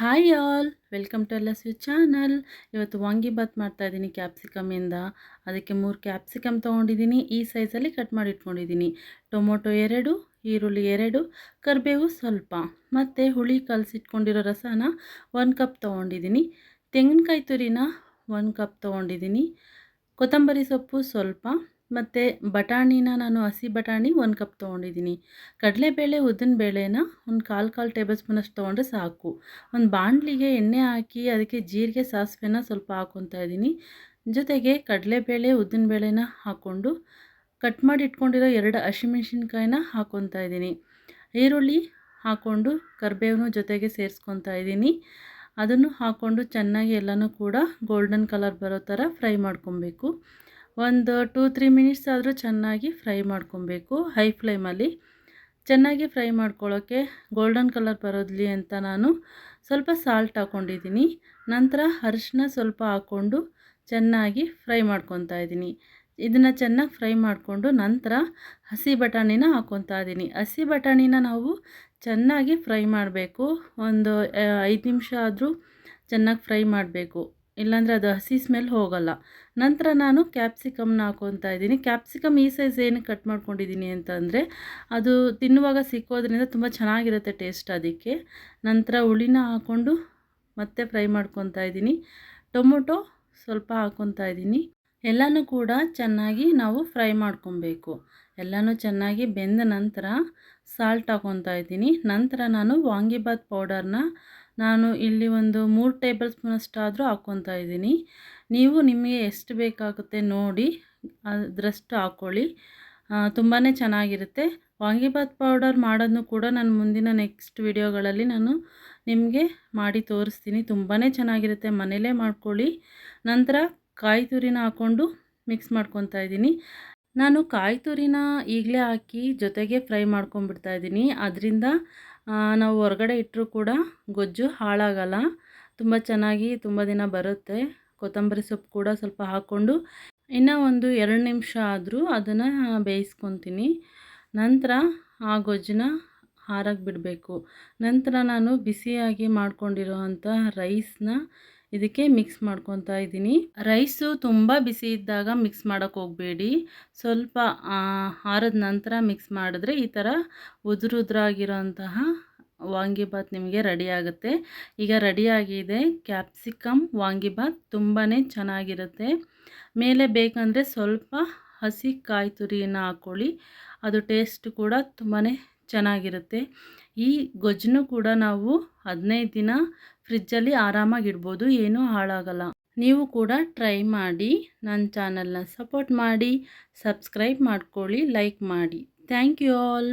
Hi all, welcome to ಎಲ್ಲ ಸ್ವಿ channel. ಇವತ್ತು ವಾಂಗಿಬಾತ್ ಮಾಡ್ತಾಯಿದ್ದೀನಿ ಕ್ಯಾಪ್ಸಿಕಮಿಂದ ಅದಕ್ಕೆ ಮೂರು ಕ್ಯಾಪ್ಸಿಕಮ್ ತೊಗೊಂಡಿದ್ದೀನಿ. ಈ ಸೈಜಲ್ಲಿ ಕಟ್ ಮಾಡಿ ಇಟ್ಕೊಂಡಿದ್ದೀನಿ. ಟೊಮೊಟೊ ಎರಡು, ಈರುಳ್ಳಿ ಎರಡು, ಕರಿಬೇವು ಸ್ವಲ್ಪ. ಮತ್ತು ಹುಳಿ ಕಲಸಿಟ್ಕೊಂಡಿರೋ ರಸನ ಒಂದು ಕಪ್ ತೊಗೊಂಡಿದ್ದೀನಿ. ತೆಂಗಿನಕಾಯಿ ತುರಿನ ಒಂದು ಕಪ್ ತೊಗೊಂಡಿದ್ದೀನಿ. ಕೊತ್ತಂಬರಿ ಸೊಪ್ಪು ಸ್ವಲ್ಪ. ಮತ್ತು ಬಟಾಣಿನ ನಾನು ಹಸಿ ಬಟಾಣಿ ಒಂದು ಕಪ್ ತೊಗೊಂಡಿದ್ದೀನಿ. ಕಡಲೆಬೇಳೆ ಬೇಳೆನ ಒಂದು ಕಾಲು ಕಾಲು ಟೇಬಲ್ ಸ್ಪೂನಷ್ಟು ತೊಗೊಂಡ್ರೆ ಸಾಕು. ಒಂದು ಬಾಣಲಿಗೆ ಎಣ್ಣೆ ಹಾಕಿ ಅದಕ್ಕೆ ಜೀರಿಗೆ, ಸಾಸಿವೆನ ಸ್ವಲ್ಪ ಹಾಕ್ಕೊತಾ ಇದ್ದೀನಿ. ಜೊತೆಗೆ ಕಡಲೆಬೇಳೆ ಬೇಳೆನ ಹಾಕ್ಕೊಂಡು ಕಟ್ ಮಾಡಿ ಇಟ್ಕೊಂಡಿರೋ ಎರಡು ಹಸಿಮೆಣ್ಸಿನ್ಕಾಯಿನ ಹಾಕ್ಕೊತಾ ಇದ್ದೀನಿ. ಈರುಳ್ಳಿ ಹಾಕ್ಕೊಂಡು ಕರಿಬೇವನು ಜೊತೆಗೆ ಸೇರಿಸ್ಕೊತಾ ಇದ್ದೀನಿ. ಅದನ್ನು ಹಾಕ್ಕೊಂಡು ಚೆನ್ನಾಗಿ ಎಲ್ಲನೂ ಕೂಡ ಗೋಲ್ಡನ್ ಕಲರ್ ಬರೋ ಥರ ಫ್ರೈ ಮಾಡ್ಕೊಬೇಕು. ಒಂದು ಟೂ ತ್ರೀ ಮಿನಿಟ್ಸ್ ಆದರೂ ಚೆನ್ನಾಗಿ ಫ್ರೈ ಮಾಡ್ಕೊಬೇಕು, ಹೈ ಫ್ಲೇಮಲ್ಲಿ. ಚೆನ್ನಾಗಿ ಫ್ರೈ ಮಾಡ್ಕೊಳ್ಳೋಕ್ಕೆ ಗೋಲ್ಡನ್ ಕಲರ್ ಬರೋದ್ಲಿ ಅಂತ ನಾನು ಸ್ವಲ್ಪ ಸಾಲ್ಟ್ ಹಾಕ್ಕೊಂಡಿದ್ದೀನಿ. ನಂತರ ಅರಿಶಿನ ಸ್ವಲ್ಪ ಹಾಕ್ಕೊಂಡು ಚೆನ್ನಾಗಿ ಫ್ರೈ ಮಾಡ್ಕೊತಾ ಇದ್ದೀನಿ. ಇದನ್ನು ಚೆನ್ನಾಗಿ ಫ್ರೈ ಮಾಡಿಕೊಂಡು ನಂತರ ಹಸಿ ಬಟಾಣಿನ ಹಾಕ್ಕೊತಾ ಇದ್ದೀನಿ. ಹಸಿ ಬಟಾಣಿನ ನಾವು ಚೆನ್ನಾಗಿ ಫ್ರೈ ಮಾಡಬೇಕು. ಒಂದು ಐದು ನಿಮಿಷ ಆದರೂ ಚೆನ್ನಾಗಿ ಫ್ರೈ ಮಾಡಬೇಕು. ಇಲ್ಲಾಂದರೆ ಅದು ಹಸಿ ಸ್ಮೆಲ್ ಹೋಗಲ್ಲ. ನಂತರ ನಾನು ಕ್ಯಾಪ್ಸಿಕಮ್ನ ಹಾಕೊತಾ ಇದ್ದೀನಿ. ಕ್ಯಾಪ್ಸಿಕಮ್ ಈ ಸೈಜ್ ಏನು ಕಟ್ ಮಾಡ್ಕೊಂಡಿದ್ದೀನಿ ಅಂತಂದರೆ ಅದು ತಿನ್ನುವಾಗ ಸಿಕ್ಕೋದ್ರಿಂದ ತುಂಬ ಚೆನ್ನಾಗಿರುತ್ತೆ ಟೇಸ್ಟ್ ಅದಕ್ಕೆ. ನಂತರ ಹುಳಿನ ಹಾಕ್ಕೊಂಡು ಮತ್ತೆ ಫ್ರೈ ಮಾಡ್ಕೊತಾ ಇದ್ದೀನಿ. ಟೊಮೊಟೊ ಸ್ವಲ್ಪ ಹಾಕ್ಕೊತಾ ಇದ್ದೀನಿ. ಎಲ್ಲನೂ ಕೂಡ ಚೆನ್ನಾಗಿ ನಾವು ಫ್ರೈ ಮಾಡ್ಕೊಬೇಕು ಎಲ್ಲನೂ ಚೆನ್ನಾಗಿ ಬೆಂದ ನಂತರ ಸಾಲ್ಟ್ ಹಾಕೊತ ಇದ್ದೀನಿ. ನಂತರ ನಾನು ವಾಂಗಿಬಾತ್ ಪೌಡರ್ನ ನಾನು ಇಲ್ಲಿ ಒಂದು ಮೂರು ಟೇಬಲ್ ಸ್ಪೂನಷ್ಟಾದರೂ ಹಾಕ್ಕೊತಾ ಇದ್ದೀನಿ. ನೀವು ನಿಮಗೆ ಎಷ್ಟು ಬೇಕಾಗುತ್ತೆ ನೋಡಿ ಅದರಷ್ಟು ಹಾಕ್ಕೊಳ್ಳಿ ತುಂಬಾ ಚೆನ್ನಾಗಿರುತ್ತೆ. ವಾಂಗಿಬಾತ್ ಪೌಡರ್ ಮಾಡೋದನ್ನು ಕೂಡ ನಾನು ಮುಂದಿನ ನೆಕ್ಸ್ಟ್ ವಿಡಿಯೋಗಳಲ್ಲಿ ನಾನು ನಿಮಗೆ ಮಾಡಿ ತೋರಿಸ್ತೀನಿ. ತುಂಬಾ ಚೆನ್ನಾಗಿರುತ್ತೆ. ಮನೇಲೇ ಮಾಡ್ಕೊಳ್ಳಿ. ನಂತರ ಕಾಯಿ ತುರಿನ ಹಾಕ್ಕೊಂಡು ಮಿಕ್ಸ್ ಮಾಡ್ಕೊತಾ ಇದ್ದೀನಿ. ನಾನು ಕಾಯಿ ತುರಿನ ಈಗಲೇ ಹಾಕಿ ಜೊತೆಗೆ ಫ್ರೈ ಮಾಡ್ಕೊಂಬಿಡ್ತಾ ಇದ್ದೀನಿ. ಅದರಿಂದ ನಾವು ಹೊರಗಡೆ ಇಟ್ಟರೂ ಕೂಡ ಗೊಜ್ಜು ಹಾಳಾಗಲ್ಲ. ತುಂಬ ಚೆನ್ನಾಗಿ ತುಂಬ ದಿನ ಬರುತ್ತೆ. ಕೊತ್ತಂಬರಿ ಸೊಪ್ಪು ಕೂಡ ಸ್ವಲ್ಪ ಹಾಕ್ಕೊಂಡು ಇನ್ನೂ ಒಂದು ಎರಡು ನಿಮಿಷ ಆದರೂ ಅದನ್ನು ಬೇಯಿಸ್ಕೊತೀನಿ. ನಂತರ ಆ ಗೊಜ್ಜನ್ನ ಹಾರಕ್ಕೆ ಬಿಡಬೇಕು. ನಂತರ ನಾನು ಬಿಸಿಯಾಗಿ ಮಾಡ್ಕೊಂಡಿರೋ ಅಂಥ ರೈಸ್ನ ಇದಕ್ಕೆ ಮಿಕ್ಸ್ ಮಾಡ್ಕೊತಾ ಇದ್ದೀನಿ. ರೈಸು ತುಂಬ ಬಿಸಿ ಇದ್ದಾಗ ಮಿಕ್ಸ್ ಮಾಡೋಕ್ಕೆ ಹೋಗಬೇಡಿ. ಸ್ವಲ್ಪ ಆರದ ನಂತರ ಮಿಕ್ಸ್ ಮಾಡಿದ್ರೆ ಈ ಥರ ಉದುರು ಉದುರಾಗಿರೋಂತಹ ವಾಂಗಿಬಾತ್ ನಿಮಗೆ ರೆಡಿ ಆಗುತ್ತೆ. ಈಗ ರೆಡಿಯಾಗಿದೆ ಕ್ಯಾಪ್ಸಿಕಮ್ ವಾಂಗಿಬಾತ್ ತುಂಬಾ ಚೆನ್ನಾಗಿರುತ್ತೆ. ಮೇಲೆ ಬೇಕಂದರೆ ಸ್ವಲ್ಪ ಹಸಿ ಕಾಯಿ ತುರಿಯನ್ನು ಹಾಕ್ಕೊಳ್ಳಿ ಅದು ಟೇಸ್ಟ್ ಕೂಡ ತುಂಬಾ ಚೆನ್ನಾಗಿರುತ್ತೆ. ಈ ಗೊಜ್ಜನ್ನು ಕೂಡ ನಾವು ಹದಿನೈದು ದಿನ ಫ್ರಿಜ್ಜಲ್ಲಿ ಆರಾಮಾಗಿಡ್ಬೋದು ಏನೂ ಹಾಳಾಗಲ್ಲ. ನೀವು ಕೂಡ ಟ್ರೈ ಮಾಡಿ, ನನ್ನ ಚಾನಲ್ನ ಸಪೋರ್ಟ್ ಮಾಡಿ, ಸಬ್ಸ್ಕ್ರೈಬ್ ಮಾಡ್ಕೊಳ್ಳಿ, ಲೈಕ್ ಮಾಡಿ. Thank you all.